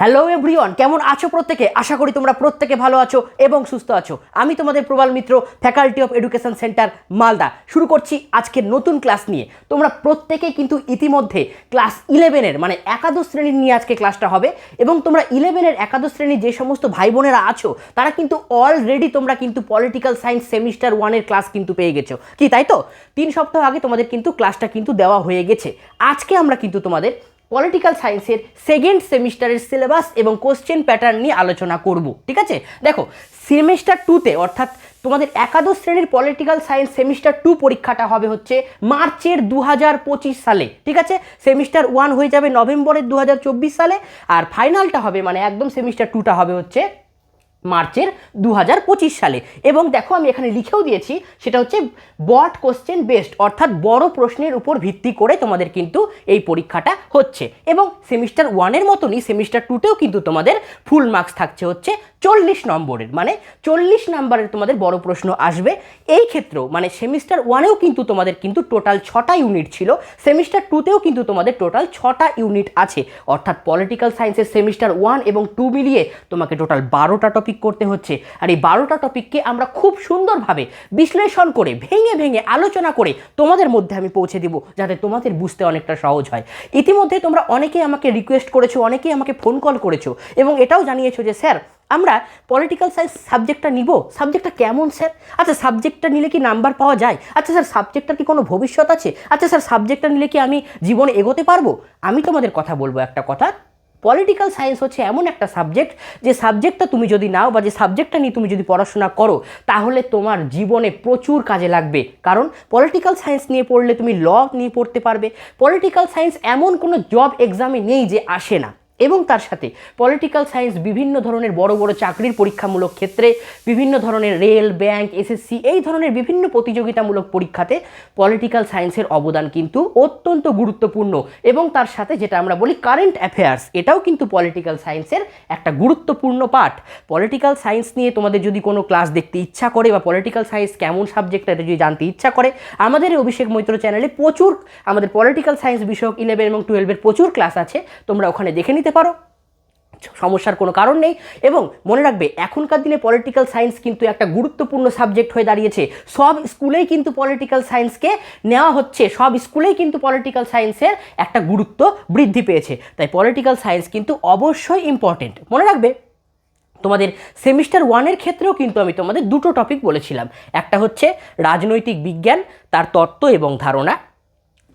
Hello everyone কেমন আছো প্রত্যেকে? আশা করি তোমরা প্রত্যেকে ভালো আছো এবং সুস্থ আছো। আমি তোমাদের Prabal Mitra faculty of education centre Malda. শুরু করছি আজকের নতুন ক্লাস নিয়ে। তোমরা প্রত্যেকে কিন্তু ইতিমধ্যে ক্লাস ইলেভেনের মানে একাদশ শ্রেণির নিয়ে আজকে ক্লাসটা হবে এবং তোমরা ইলেভেনের একাদশ শ্রেণির যে সমস্ত ভাই বোনেরা আছো, তারা কিন্তু অলরেডি তোমরা কিন্তু পলিটিক্যাল সায়েন্স সেমিস্টার ওয়ানের ক্লাস কিন্তু পেয়ে গেছো। কি, তাই তো? তিন সপ্তাহ আগে তোমাদের কিন্তু ক্লাসটা কিন্তু দেওয়া হয়ে গেছে। আজকে আমরা কিন্তু তোমাদের পলিটিক্যাল সায়েন্সের সেকেন্ড সেমিস্টারের সিলেবাস এবং কোশ্চেন প্যাটার্ন নিয়ে আলোচনা করব, ঠিক আছে? দেখো সেমিস্টার টুতে অর্থাৎ তোমাদের একাদশ শ্রেণির পলিটিক্যাল সায়েন্স সেমিস্টার টু পরীক্ষাটা হবে হচ্ছে মার্চের দু হাজার পঁচিশ সালে, ঠিক আছে? সেমিস্টার ওয়ান হয়ে যাবে নভেম্বরের দু হাজার চব্বিশ সালে, আর ফাইনালটা হবে মানে একদম সেমিস্টার টুটা হবে হচ্ছে মার্চের দু হাজার পঁচিশ সালে। এবং দেখো আমি এখানে লিখেও দিয়েছি, সেটা হচ্ছে বট কোশ্চেন বেস্ট অর্থাৎ বড় প্রশ্নের উপর ভিত্তি করে তোমাদের কিন্তু এই পরীক্ষাটা হচ্ছে। এবং সেমিস্টার ওয়ানের মতনই সেমিস্টার টুতেও কিন্তু তোমাদের ফুল মার্কস থাকছে হচ্ছে চল্লিশ নম্বরের। মানে চল্লিশ নম্বরের তোমাদের বড় প্রশ্ন আসবে। এই ক্ষেত্রেও মানে সেমিস্টার ওয়ানেও কিন্তু তোমাদের কিন্তু টোটাল ছটা ইউনিট ছিল। সেমিস্টার টুতেও কিন্তু তোমাদের টোটাল ছটা ইউনিট আছে। অর্থাৎ পলিটিক্যাল সায়েন্সের সেমিস্টার ওয়ান এবং টু মিলিয়ে তোমাকে টোটাল বারোটা টপিক করতে হচ্ছে। আর এই বারোটা টপিককে আমরা খুব সুন্দরভাবে বিশ্লেষণ করে, ভেঙে ভেঙে আলোচনা করে তোমাদের মধ্যে আমি পৌঁছে দিব, যাতে তোমাদের বুঝতে অনেকটা সহজ হয়। ইতিমধ্যে তোমরা অনেকেই আমাকে রিকোয়েস্ট করেছ, অনেকেই আমাকে ফোন কল করেছ এবং এটাও জানিয়েছো যে, স্যার, আমরা পলিটিক্যাল সায়েন্স সাবজেক্টটা নিব। সাবজেক্টটা কেমন, স্যার? আচ্ছা সাবজেক্টটা নিলে কি নাম্বার পাওয়া যায়? আচ্ছা স্যার সাবজেক্টটার কি কোনো ভবিষ্যৎ আছে? আচ্ছা স্যার সাবজেক্টটা নিলে কি আমি জীবনে এগোতে পারব? আমি তোমাদের কথা বলব একটা কথা। পলিটিক্যাল সায়েন্স হচ্ছে এমন একটা সাবজেক্ট যে সাবজেক্টটা তুমি যদি নাও বা যে সাবজেক্টটা নিয়ে তুমি যদি পড়াশোনা করো, তাহলে তোমার জীবনে প্রচুর কাজে লাগবে। কারণ পলিটিক্যাল সায়েন্স নিয়ে পড়লে তুমি ল নিয়ে পড়তে পারবে। পলিটিক্যাল সায়েন্স এমন কোনো জব এক্সামে নেই যে আসে না। এবং তার সাথে পলিটিক্যাল সায়েন্স বিভিন্ন ধরনের বড় বড় চাকরির পরীক্ষামূলক ক্ষেত্রে, বিভিন্ন ধরনের রেল ব্যাংক এসএসসি এই ধরনের বিভিন্ন প্রতিযোগিতামূলক পরীক্ষাতে পলিটিক্যাল সায়েন্সের অবদান কিন্তু অত্যন্ত গুরুত্বপূর্ণ। এবং তার সাথে যেটা আমরা বলি কারেন্ট অ্যাফেয়ার্স এটাও কিন্তু পলিটিক্যাল সায়েন্সের একটা গুরুত্বপূর্ণ পার্ট পলিটিক্যাল সায়েন্স নিয়ে তোমাদের যদি কোনো ক্লাস দেখতে ইচ্ছা করে বা পলিটিক্যাল সায়েন্স কেমন সাবজেক্ট এটা যদি জানতে ইচ্ছা করে, আমাদের অভিষেক মৈত্র চ্যানেলে প্রচুর আমাদের পলিটিক্যাল সায়েন্স বিষয়ক ইলেভেন এবং টুয়েলভের প্রচুর ক্লাস আছে, তোমরা ওখানে দেখে নিতে পারো। সমস্যার কোনো কারণ নেই এবং মনে রাখবে, এখনকার দিনে পলিটিক্যাল সায়েন্স কিন্তু একটা গুরুত্বপূর্ণ সাবজেক্ট হয়ে দাঁড়িয়েছে। সব স্কুলেই কিন্তু পলিটিক্যাল সায়েন্সকে নেওয়া হচ্ছে, সব স্কুলেই কিন্তু পলিটিক্যাল সায়েন্সের একটা গুরুত্ব বৃদ্ধি পেয়েছে। তাই পলিটিক্যাল সায়েন্স কিন্তু অবশ্যই ইম্পর্টেন্ট মনে রাখবে, তোমাদের সেমিস্টার ওয়ানের ক্ষেত্রেও কিন্তু আমি তোমাদের দুটো টপিক বলেছিলাম। একটা হচ্ছে রাজনৈতিক বিজ্ঞান, তার তত্ত্ব এবং ধারণা।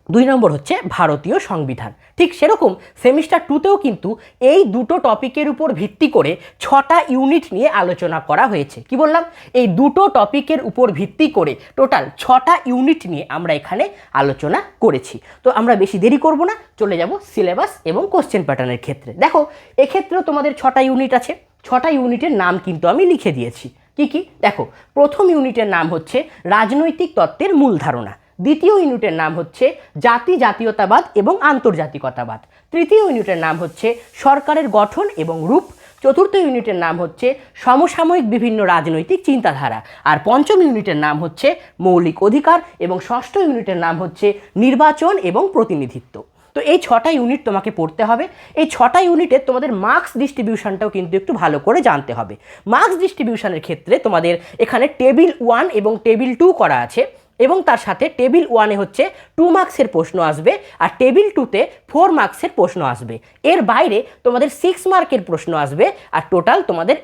দুই নম্বর হচ্ছে ভারতীয় সংবিধান। ঠিক সেরকম সেমিস্টার টুতেও কিন্তু এই দুটো টপিকের উপর ভিত্তি করে ছটা ইউনিট নিয়ে আলোচনা করা হয়েছে। কি বললাম? এই দুটো টপিকের উপর ভিত্তি করে টোটাল ছটা ইউনিট নিয়ে আমরা এখানে আলোচনা করেছি। তো আমরা বেশি দেরি করব না, চলে যাব সিলেবাস এবং কোশ্চেন প্যাটার্নের ক্ষেত্রে। দেখো, এক্ষেত্রেও তোমাদের ছটা ইউনিট আছে। ছটা ইউনিটের নাম কিন্তু আমি লিখে দিয়েছি। কি কি? দেখো, প্রথম ইউনিটের নাম হচ্ছে রাজনৈতিক তত্ত্বের মূল ধারণা। দ্বিতীয় ইউনিটের নাম হচ্ছে জাতি জাতীয়তাবাদ এবং আন্তর্জাতিকতাবাদ। তৃতীয় ইউনিটের নাম হচ্ছে সরকারের গঠন এবং রূপ। চতুর্থ ইউনিটের নাম হচ্ছে সমসাময়িক বিভিন্ন রাজনৈতিক চিন্তাধারা। আর পঞ্চম ইউনিটের নাম হচ্ছে মৌলিক অধিকার এবং ষষ্ঠ ইউনিটের নাম হচ্ছে নির্বাচন এবং প্রতিনিধিত্ব। তো এই ছটা ইউনিট তোমাকে পড়তে হবে। এই ছটা ইউনিটে তোমাদের মার্কস ডিস্ট্রিবিউশনটাও কিন্তু একটু ভালো করে জানতে হবে। মার্কস ডিস্ট্রিবিউশনের ক্ষেত্রে তোমাদের এখানে টেবিল ওয়ান এবং টেবিল টু করা আছে। এবং তার সাথে টেবিল ওয়ানে হচ্ছে টু মার্কসের প্রশ্ন আসবে আর টেবিল টুতে ফোর মার্কসের প্রশ্ন আসবে। এর বাইরে তোমাদের সিক্স মার্কের প্রশ্ন আসবে আর টোটাল তোমাদের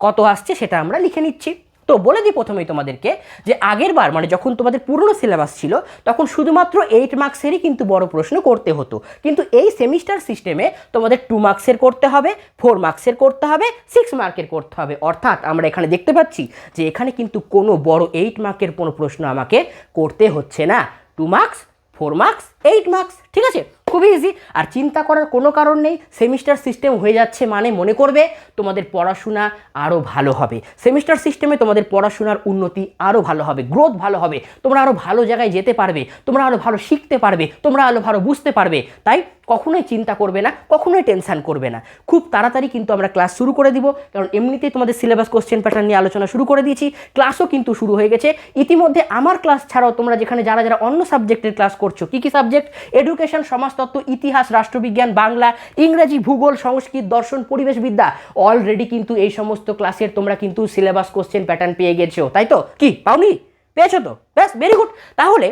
কত আসছে সেটা আমরা লিখে নিচ্ছি। তো বলে দিই প্রথমেই তোমাদেরকে যে আগের বার মানে যখন তোমাদের পুরনো সিলেবাস ছিল, তখন শুধুমাত্র এইট মার্কসেরই কিন্তু বড় প্রশ্ন করতে হতো। কিন্তু এই সেমিস্টার সিস্টেমে তোমাদের টু মার্কসের করতে হবে ফোর মার্কসের করতে হবে সিক্স মার্কের করতে হবে। অর্থাৎ আমরা এখানে দেখতে পাচ্ছি যে এখানে কিন্তু কোনো বড় এইট মার্কের কোনো প্রশ্ন আমাকে করতে হচ্ছে না। Two marks four marks eight marks ঠিক আছে? খুবই ইজি আর চিন্তা করার কোনো কারণ নেই। সেমিস্টার সিস্টেম হয়ে যাচ্ছে মানে মনে করবে তোমাদের পড়াশোনা আরও ভালো হবে। সেমিস্টার সিস্টেমে তোমাদের পড়াশোনার উন্নতি আরও ভালো হবে গ্রোথ ভালো হবে। তোমরা আরও ভালো জায়গায় যেতে পারবে, তোমরা আরও ভালো শিখতে পারবে, তোমরা আরও ভালো বুঝতে পারবে। তাই কখনোই চিন্তা করবে না, কখনোই টেনশন করবে না। খুব তাড়াতাড়ি কিন্তু আমরা ক্লাস শুরু করে দিব, কারণ এমনিতেই তোমাদের সিলেবাস কোশ্চেন প্যাটার্ন নিয়ে আলোচনা শুরু করে দিয়েছি ক্লাসও কিন্তু শুরু হয়ে গেছে। ইতিমধ্যে আমার ক্লাস ছাড়াও তোমরা যেখানে যারা যারা অন্য সাবজেক্টের ক্লাস করছ, কী কী সাবজেক্ট এডুকেশন সমাজতত্ত্ব, ইতিহাস, রাষ্ট্রবিজ্ঞান, বাংলা, ইংরেজি, ভূগোল, সংস্কৃত, দর্শন পরিবেশবিদ্যা অলরেডি কিন্তু এই সমস্ত ক্লাসের তোমরা কিন্তু সিলেবাস কোশ্চেন প্যাটার্ন পেয়ে গেছো, তাই তো? কি, পাওনি? পেয়েছ তো? ব্যাস ভেরি গুড তাহলে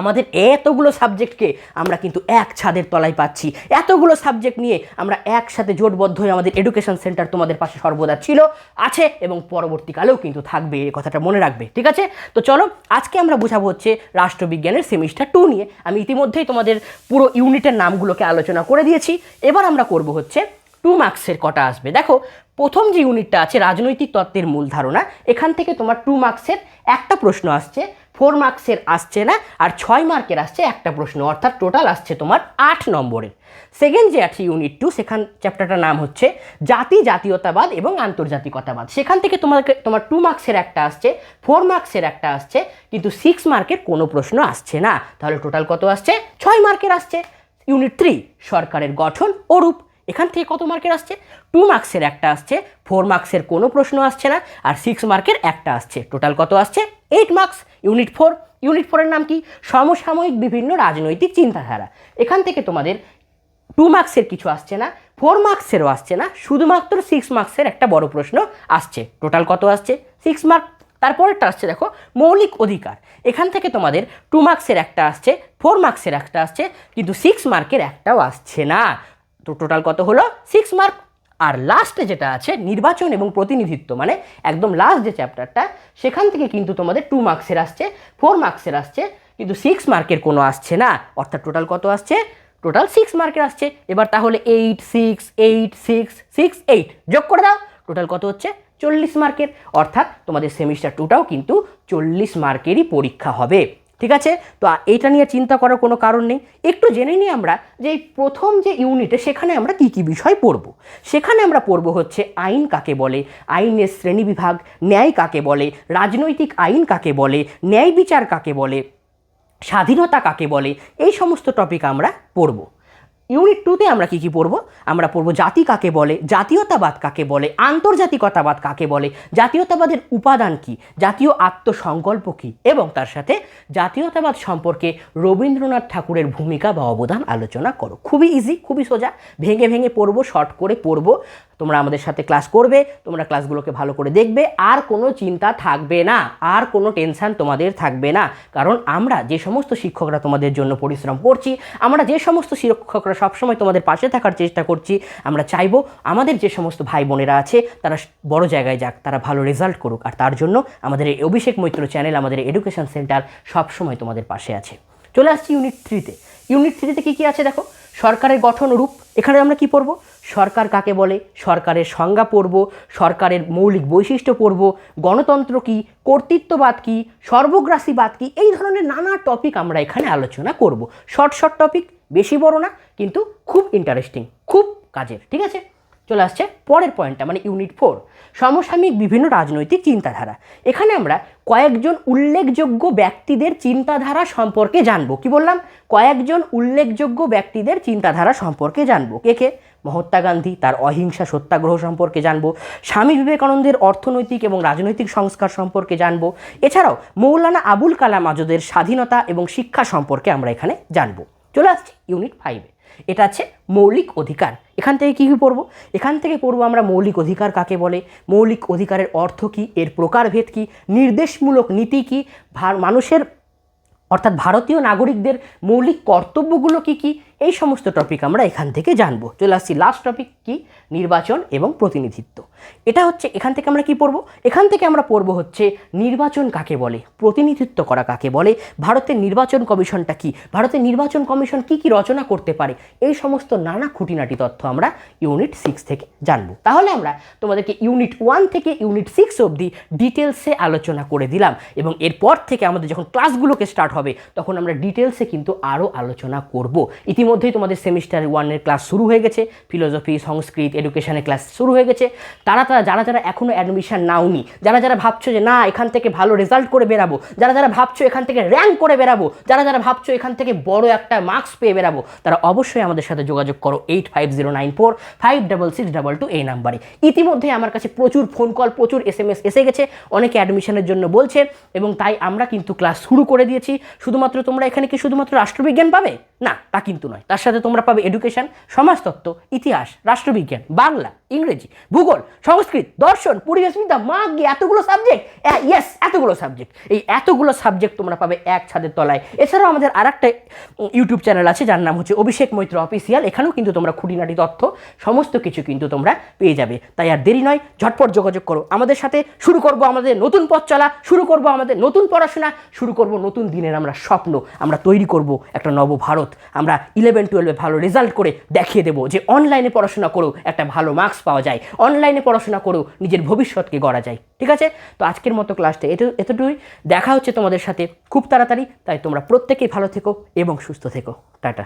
আমাদের এতগুলো সাবজেক্টকে আমরা কিন্তু এক ছাদের তলায় পাচ্ছি। এতগুলো সাবজেক্ট নিয়ে আমরা একসাথে জোটবদ্ধ হয়ে আমাদের এডুকেশন সেন্টার তোমাদের পাশে সর্বদা ছিল, আছে এবং পরবর্তীকালেও কিন্তু থাকবে, এই কথাটা মনে রাখবে, ঠিক আছে? তো চলো, আজকে আমরা বোঝাবো হচ্ছে রাষ্ট্রবিজ্ঞানের সেমিস্টার টু নিয়ে। আমি ইতিমধ্যেই তোমাদের পুরো ইউনিটের নামগুলোকে আলোচনা করে দিয়েছি। এবার আমরা করব হচ্ছে টু মার্কসের কটা আসবে। দেখো, প্রথম যে ইউনিটটা আছে, রাজনৈতিক তত্ত্বের মূল ধারণা, এখান থেকে তোমার টু মার্কসের একটা প্রশ্ন আসছে। ফোর মার্কসের আসছে না আর ছয় মার্কের আসছে একটা প্রশ্ন, অর্থাৎ টোটাল আসছে তোমার আট নম্বরের সেকেন্ড যে আছে ইউনিট টু সেখান চ্যাপ্টারটার নাম হচ্ছে জাতি, জাতীয়তাবাদ এবং আন্তর্জাতিকতাবাদ। সেখান থেকে তোমাকে, তোমার টু মার্কসের একটা আসছে ফোর মার্কসের একটা আসছে, কিন্তু সিক্স মার্কের কোনো প্রশ্ন আসছে না। তাহলে টোটাল কত আসছে? ছয় মার্কের আসছে। ইউনিট থ্রি সরকারের গঠন ও রূপ। এখান থেকে কত মার্কের আসছে? টু মার্কসের একটা আসছে ফোর মার্কসের কোনো প্রশ্ন আসছে না, আর সিক্স মার্কের একটা আসছে। টোটাল কত আসছে? Eight marks unit four unit ফোরের নাম কি? সমসাময়িক বিভিন্ন রাজনৈতিক চিন্তাধারা। এখান থেকে তোমাদের টু মার্কসের কিছু আসছে না ফোর মার্কসেরও আসছে না, শুধুমাত্র সিক্স মার্কসের একটা বড় প্রশ্ন আসছে। টোটাল কত আসছে? সিক্স মার্ক তারপরেরটা আসছে, দেখো, মৌলিক অধিকার। এখান থেকে তোমাদের টু মার্কসের একটা আসছে ফোর মার্কসের একটা আসছে, কিন্তু সিক্স মার্কের একটাও আসছে না। তো টোটাল কত হলো? সিক্স মার্ক আর লাস্টে যেটা আছে, নির্বাচন এবং প্রতিনিধিত্ব মানে একদম লাস্ট যে চ্যাপ্টারটা সেখান থেকে কিন্তু তোমাদের টু মার্কসের আসছে ফোর মার্কসের আসছে, কিন্তু সিক্স মার্কের কোনো আসছে না। অর্থাৎ টোটাল কত আসছে? টোটাল সিক্স মার্কের আসছে। এবার তাহলে eight six eight six six eight যোগ করে দাও। টোটাল কত হচ্ছে? চল্লিশ মার্কের অর্থাৎ তোমাদের সেমিস্টার টুটাও কিন্তু চল্লিশ মার্কেরই পরীক্ষা হবে। ঠিক আছে? তো এটা নিয়ে চিন্তা করার কোনো কারণ নেই। একটু জেনে নিই আমরা যে এই প্রথম যে ইউনিটে সেখানে আমরা কি কি বিষয় পড়ব? সেখানে আমরা পড়ব হচ্ছে আইন কাকে বলে, আইনের শ্রেণি বিভাগ, ন্যায় কাকে বলে, রাজনৈতিক আইন কাকে বলে, ন্যায় বিচার কাকে বলে, স্বাধীনতা কাকে বলে, এই সমস্ত টপিক আমরা পড়ব। ইউনিট টুতে আমরা কি কি পড়ব? আমরা পড়ব জাতি কাকে বলে, জাতীয়তাবাদ কাকে বলে, আন্তর্জাতিকতাবাদ কাকে বলে, জাতীয়তাবাদের উপাদান কি, জাতীয় আত্মসংকল্প কি, এবং তার সাথে জাতীয়তাবাদ সম্পর্কে রবীন্দ্রনাথ ঠাকুরের ভূমিকা বা অবদান আলোচনা করো। খুবই ইজি খুবই সোজা, ভেঙে ভেঙে পড়ব শর্ট করে পড়ব। তোমরা আমাদের সাথে ক্লাস করবে, তোমরা ক্লাসগুলোকে ভালো করে দেখবে, আর কোনো চিন্তা থাকবে না, আর কোনো টেনশন তোমাদের থাকবে না। কারণ আমরা যে সমস্ত শিক্ষকরা তোমাদের জন্য পরিশ্রম করছি, আমরা যে সমস্ত শিক্ষকরা সবসময় তোমাদের পাশে থাকার চেষ্টা করছি, আমরা চাইব আমাদের যে সমস্ত ভাই বোনেরা আছে, তারা বড় জায়গায় যাক, তারা ভালো রেজাল্ট করুক। আর তার জন্য আমাদের এই অভিষেক মৈত্র চ্যানেল আমাদের এডুকেশন সেন্টার সবসময় তোমাদের পাশে আছে। চলে আসছি ইউনিট থ্রিতে ইউনিট থ্রিতে কী কী আছে দেখো? সরকারের গঠন রূপ। এখানে আমরা কি পড়ব? সরকার কাকে বলে? সরকারের সংজ্ঞা পড়ব, সরকারের মৌলিক বৈশিষ্ট্য পড়ব, গণতন্ত্র কী, কর্তৃত্ববাদ কী, সর্বগ্রাসীবাদ কী, এই ধরনের নানা টপিক আমরা এখানে আলোচনা করব। শর্ট শর্ট টপিক বেশি বড় না, কিন্তু খুব ইন্টারেস্টিং খুব কাজের, ঠিক আছে? চলে আসছে পরের পয়েন্টটা মানে ইউনিট ফোর সমসাময়িক বিভিন্ন রাজনৈতিক চিন্তাধারা। এখানে আমরা কয়েকজন উল্লেখযোগ্য ব্যক্তিদের চিন্তাধারা সম্পর্কে জানব। কি বললাম? কয়েকজন উল্লেখযোগ্য ব্যক্তিদের চিন্তাধারা সম্পর্কে জানব। কে কে? মহাত্মা গান্ধী, তার অহিংসা সত্যাগ্রহ সম্পর্কে জানব, স্বামী বিবেকানন্দের অর্থনৈতিক এবং রাজনৈতিক সংস্কার সম্পর্কে জানব, এছাড়াও মৌলানা আবুল কালাম আজদের স্বাধীনতা এবং শিক্ষা সম্পর্কে আমরা এখানে জানব। চলে আসছি ইউনিট ফাইভে এটা আছে মৌলিক অধিকার। এখান থেকে কী কী পড়ব? এখান থেকে পড়ব আমরা মৌলিক অধিকার কাকে বলে? মৌলিক অধিকারের অর্থ কী? এর প্রকারভেদ কী? নির্দেশমূলক নীতি কী? মানুষের, অর্থাৎ ভারতীয় নাগরিকদের মৌলিক কর্তব্যগুলো কি কি? এই সমস্ত টপিক আমরা এখান থেকে জানব। চলে আসছি লাস্ট টপিক কি? নির্বাচন এবং প্রতিনিধিত্ব। এটা হচ্ছে এখান থেকে আমরা কি পড়ব? এখান থেকে আমরা পড়ব হচ্ছে নির্বাচন কাকে বলে? প্রতিনিধিত্ব করা কাকে বলে? ভারতের নির্বাচন কমিশনটা কি? ভারতের নির্বাচন কমিশন কি কি রচনা করতে পারে? এই সমস্ত নানা খুঁটিনাটি তথ্য আমরা ইউনিট সিক্স থেকে জানব। তাহলে আমরা তোমাদেরকে ইউনিট ওয়ান থেকে ইউনিট সিক্স অবধি ডিটেলসে আলোচনা করে দিলাম এবং এরপর থেকে আমাদের যখন ক্লাসগুলোকে স্টার্ট হবে, তখন আমরা ডিটেলসে কিন্তু আরও আলোচনা করব। ইতিমধ্যেই তোমাদের সেমিস্টার ওয়ানের ক্লাস শুরু হয়ে গেছে। ফিলোসফি সংস্কৃত এডুকেশনের ক্লাস শুরু হয়ে গেছে। তারা তারা যারা যারা এখনও অ্যাডমিশন নাওনি, যারা যারা ভাবছ যে, না, এখান থেকে ভালো রেজাল্ট করে বেরাবো যারা যারা ভাবছ এখান থেকে র্যাঙ্ক করে বেরাবো যারা যারা ভাবছ এখান থেকে বড় একটা মার্কস পেয়ে বেরাবো তারা অবশ্যই আমাদের সাথে যোগাযোগ করো eight five zero nine four five double six double two এই নাম্বারে। ইতিমধ্যে আমার কাছে প্রচুর ফোন কল প্রচুর এস এম এস এসে গেছে। অনেকে অ্যাডমিশনের জন্য বলছে এবং তাই আমরা কিন্তু ক্লাস শুরু করে দিয়েছি। শুধুমাত্র তোমরা এখানে কি শুধুমাত্র রাষ্ট্রবিজ্ঞান পাবে? না, তা কিন্তু নয়। তার সাথে তোমরা পাবে এডুকেশন সমাজতত্ত্ব ইতিহাস রাষ্ট্রবিজ্ঞান বাংলা। ইংরেজি, ভূগোল, সংস্কৃত, দর্শন পরিবেশবিদ্যা মাগ এতগুলো সাবজেক্ট ইয়েস এতগুলো সাবজেক্ট এই এতগুলো সাবজেক্ট তোমরা পাবে এক ছাদের তলায়। এছাড়াও আমাদের আর একটা ইউটিউব চ্যানেল আছে, যার নাম হচ্ছে অভিষেক মৈত্র অফিসিয়াল এখানেও কিন্তু তোমরা খুঁটিনাটি তথ্য, সমস্ত কিছু কিন্তু তোমরা পেয়ে যাবে। তাই আর দেরি নয়, ঝটপট যোগাযোগ করো। আমাদের সাথে শুরু করব আমাদের নতুন পথ চলা, শুরু করব আমাদের নতুন পড়াশোনা, শুরু করব নতুন দিনের আমরা স্বপ্ন, আমরা তৈরি করব একটা নবভারত আমরা ইলেভেন টুয়েলভে ভালো রেজাল্ট করে দেখিয়ে দেবো যে অনলাইনে পড়াশোনা করো, একটা ভালো মার্কস পাওয়া যায়। অনলাইনে পড়াশোনা করেও নিজের ভবিষ্যৎকে গড়া যায়। ঠিক আছে? তো আজকের মতো ক্লাসটা এত, এতটুকুই। দেখা হচ্ছে তোমাদের সাথে খুব তাড়াতাড়ি। তাই তোমরা প্রত্যেকেই ভালো থেকো এবং সুস্থ থেকো। টাটা।